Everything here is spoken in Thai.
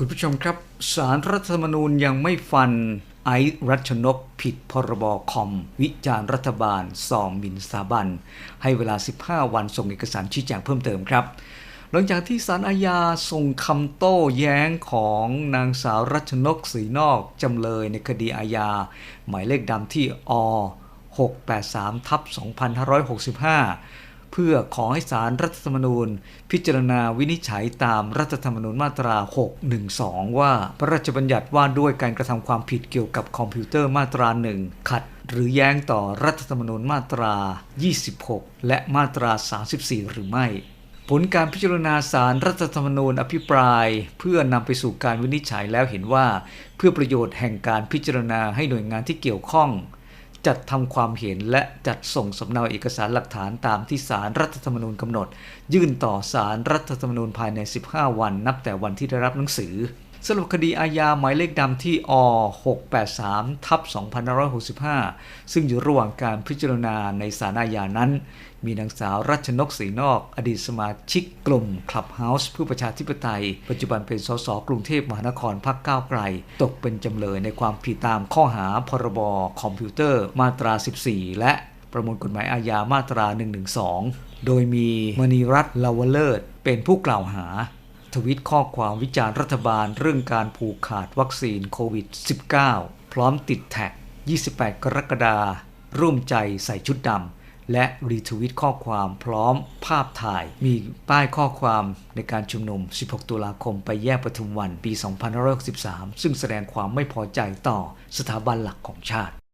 คุณผู้ชมครับ สารรัฐธรรมนูญยังไม่ฟันไอรัชนกผิดพรบคอม วิจารณ์รัฐบาลสอมหมินสาบัน ให้เวลา 15 วันส่งเอกสารชี้แจงเพิ่มเติมครับ หลังจากที่สารอาญาส่งคำโต้แย้งของนางสาวรัชนกศรีนอกจำเลยในคดีอาญา หมายเลขดำที่อ683ทับ2565 เพื่อขอให้สารรัฐธรรมนูญ พิจารณาวินิจฉัยตามรัฐธรรมนูญมาตรา 612 ว่าพระราชบัญญัติว่าด้วยการกระทำความผิดเกี่ยวกับคอมพิวเตอร์มาตราหนึ่งขัดหรือแย้งต่อรัฐธรรมนูญมาตรา 26 และมาตรา 34 หรือไม่ ผลการพิจารณาสารรัฐธรรมนูญอภิปราย เพื่อนำไปสู่การวินิจฉัยแล้วเห็นว่า เพื่อประโยชน์แห่งการพิจารณาให้หน่วยงานที่เกี่ยวข้อง จัดทำความเห็นและจัดส่งสำเนาเอกสารหลักฐานตามที่สารรัฐธรรมนูญกำหนด ยื่นต่อสารรัฐธรรมนูญภายใน 15 วัน นับแต่วันที่ได้รับหนังสือ สรุปคดีอาญาหมายเลขดำที่อ683ทับ2565 ซึ่งอยู่ระหว่างการพิจารณาในศาลอาญานั้น มีนางสาวรัชนกศรีนอก อดีตสมาชิกกลุ่มคลับเฮาส์เพื่อประชาธิปไตย ปัจจุบันเป็นสสกรุงเทพมหานครพรรคก้าวไกล ตกเป็นจำเลยในความผิดตามข้อหาพรบคอมพิวเตอร์มาตรา 14 และประมวลกฎหมายอาญามาตรา 112 โดยมีมณีรัตน์ลาวเลิศเป็นผู้กล่าวหา วิตข้อความวิจารณ์รัฐบาลเรื่องการผูกขาดวัคซีนโควิด -19 พร้อมติดแท็ก 28 กรกฎาคมร่วมใจใส่ชุดดำ และรีทวิตข้อความพร้อมภาพถ่าย มีป้ายข้อความในการชุมนุม 16 ตุลาคมไปแยกปทุมวันปี 2563 ซึ่งแสดงความไม่พอใจต่อสถาบันหลักของชาติ